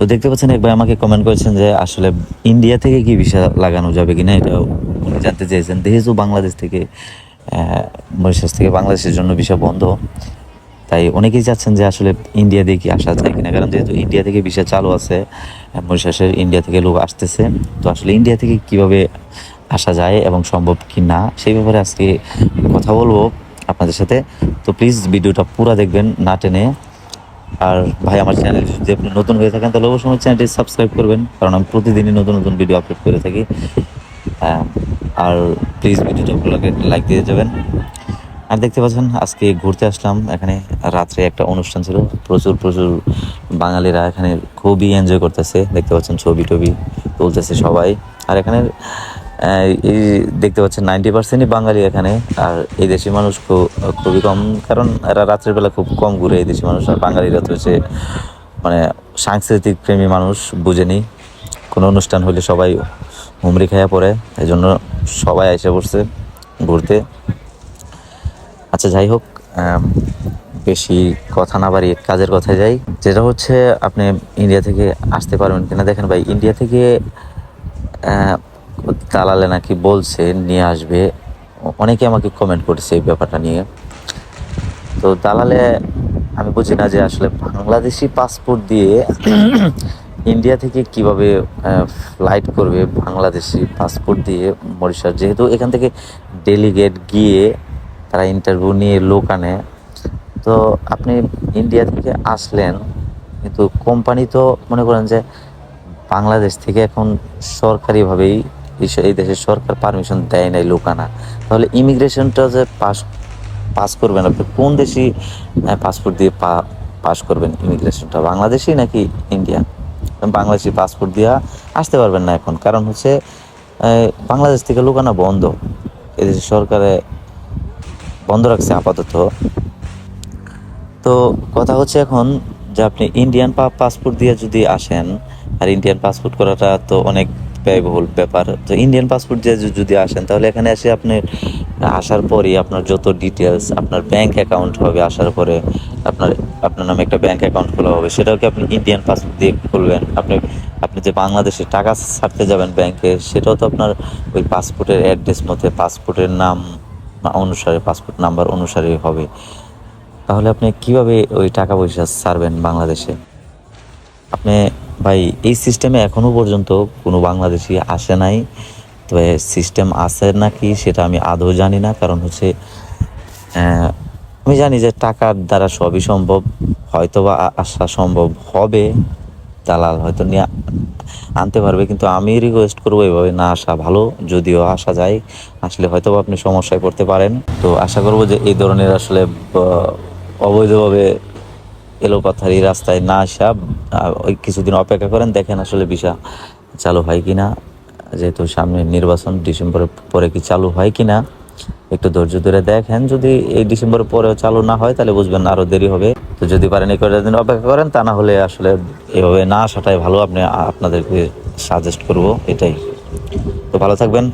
তো দেখতে পাচ্ছেন, এক ভাই আমাকে কমেন্ট করেছেন যে আসলে ইন্ডিয়া থেকে কি ভিসা লাগানো যাবে কিনা, এটা উনি জানতে চেয়েছেন। যেহেতু বাংলাদেশ থেকে মরিশাস থেকে বাংলাদেশের জন্য ভিসা বন্ধ, তাই অনেকেই চাচ্ছেন যে আসলে ইন্ডিয়া দিয়ে কি আসা যায় কিনা। কারণ যেহেতু ইন্ডিয়া থেকে ভিসা চালু আছে মরিশাসের ইন্ডিয়া থেকে লোক আসতেছে, তো আসলে ইন্ডিয়া থেকে কীভাবে আসা যায় এবং সম্ভব কি না সেই ব্যাপারে আজকে কথা বলব আপনাদের সাথে। তো প্লিজ ভিডিওটা পুরো দেখবেন, না টেনে আর ভাই আমার চ্যানেল যদি আপনি নতুন হয়ে থাকেন তাহলে অবশ্যই আমার চ্যানেলটি সাবস্ক্রাইব করবেন কারণ আমি প্রতিদিনই নতুন নতুন ভিডিও আপলোড করে থাকি। আর প্লিজ ভিডিওটা ভালো লাগে লাইক দিয়ে যাবেন। আর দেখতে পাচ্ছেন আজকে ঘুরতে আসলাম এখানে রাত্রে একটা অনুষ্ঠান ছিল। প্রচুর প্রচুর বাঙালিরা এখানে খুবই এনজয় করতেছে। দেখতে পাচ্ছেন ছবি টবি তুলতেছে সবাই। আর এখানে আহ, এই দেখতে পাচ্ছেন নাইনটি পার্সেন্টই বাঙালি এখানে, আর এই দেশি মানুষ খুব খুবই কম, কারণ এরা রাত্রের বেলা খুব কম ঘুরে এই দেশি মানুষ, আর বাঙালিরা তো হচ্ছে মানে সাংস্কৃতিক প্রেমী মানুষ, বুঝেনি। কোনো অনুষ্ঠান হলে সবাই হুমড়ি খাইয়া পড়ে এই জন্য সবাই এসে পড়ছে ঘুরতে। আচ্ছা যাই হোক বেশি কথা না বাড়িয়ে কাজের কথায় যাই। যেটা হচ্ছে, আপনি ইন্ডিয়া থেকে আসতে পারবেন কিনা দেখেন ভাই ইন্ডিয়া থেকে দালালে নাকি বলছে, নিয়ে আসবে। অনেকে আমাকে কমেন্ট করেছে এই ব্যাপারটা নিয়ে। তো দালালে, আমি বুঝি না যে আসলে বাংলাদেশি পাসপোর্ট দিয়ে ইন্ডিয়া থেকে কীভাবে ফ্লাইট করবে বাংলাদেশি পাসপোর্ট দিয়ে মরিশাস। যেহেতু এখান থেকে ডেলিগেট গিয়ে তারা ইন্টারভিউ নিয়ে লোক আনে। তো আপনি ইন্ডিয়া থেকে আসলেন, কিন্তু কোম্পানি তো মনে করেন যে বাংলাদেশ থেকে এখন সরকারিভাবেই এই- দেশের সরকার পারমিশন দেয় নাই লোক আনা তাহলে ইমিগ্রেশনটা যে পাস পাস করবেন আপনি, কোন দেশি পাসপোর্ট দিয়ে পা- পাস করবেন ইমিগ্রেশনটা বাংলাদেশি নাকি ইন্ডিয়া বাংলাদেশি পাসপোর্ট দিয়ে আসতে পারবেন না এখন। কারণ হচ্ছে বাংলাদেশ থেকে লুকানো বন্ধ। এদেশের সরকারে বন্ধ রাখছে আপাতত। তো কথা হচ্ছে এখন যে আপনি ইন্ডিয়ান পাসপোর্ট দিয়ে যদি আসেন, আর ইন্ডিয়ান পাসপোর্ট করাটা তো অনেক ব্যয়বহুল ব্যাপার তো ইন্ডিয়ান পাসপোর্ট দিয়ে যদি- আসেন, তাহলে এখানে এসে আপনি আসার পরই আপনার যত ডিটেলস আপনার ব্যাংক অ্যাকাউন্ট হবে আসার পরে আপনার আপনার নামে একটা ব্যাংক অ্যাকাউন্ট খোলা হবে। সেটাও কি আপনি ইন্ডিয়ান পাসপোর্ট দিয়ে খুলবেন? আপনি আপনি যে বাংলাদেশে টাকা ছাড়তে যাবেন ব্যাংকে সেটাও তো আপনার ওই পাসপোর্টের অ্যাড্রেস মধ্যে পাসপোর্টের নাম অনুসারে পাসপোর্ট নাম্বার অনুসারে হবে। তাহলে আপনি কীভাবে ওই টাকা পয়সা ছাড়বেন বাংলাদেশে? আপনি ভাই, এই সিস্টেমে এখনও পর্যন্ত কোনো বাংলাদেশি আসে নাই। তবে সিস্টেম আছে নাকি সেটা আমি আদৌ জানি না। কারণ হচ্ছে আমি জানি যে টাকার দ্বারা সবই সম্ভব। হয়তো বা আসা সম্ভব হবে। দালাল হয়তো নিয়ে আনতে পারবে, কিন্তু আমি রিকোয়েস্ট করব এভাবে না আসা ভালো। যদিও আসা যায়, আসলে হয়তো আপনি সমস্যায় পড়তে পারেন। তো আশা করব যে এই ধরনের আসলে অবৈধভাবে এলোপাথারি রাস্তায় না আসা ওই কিছুদিন অপেক্ষা করেন, দেখেন আসলে ভিসা চালু হয় কি না যেহেতু সামনে নির্বাচন, ডিসেম্বরের পরে কি চালু হয় কি না একটু ধৈর্য ধরে দেখেন। যদি এই ডিসেম্বরের পরেও চালু না হয়, তাহলে বুঝবেন আরও দেরি হবে। তো যদি পারেন এই কয়েকটা দিন অপেক্ষা করেন, তা না হলে আসলে এভাবে না আসাটাই ভালো। আপনি আপনাদেরকে সাজেস্ট করব, এটাই। তো ভালো থাকবেন।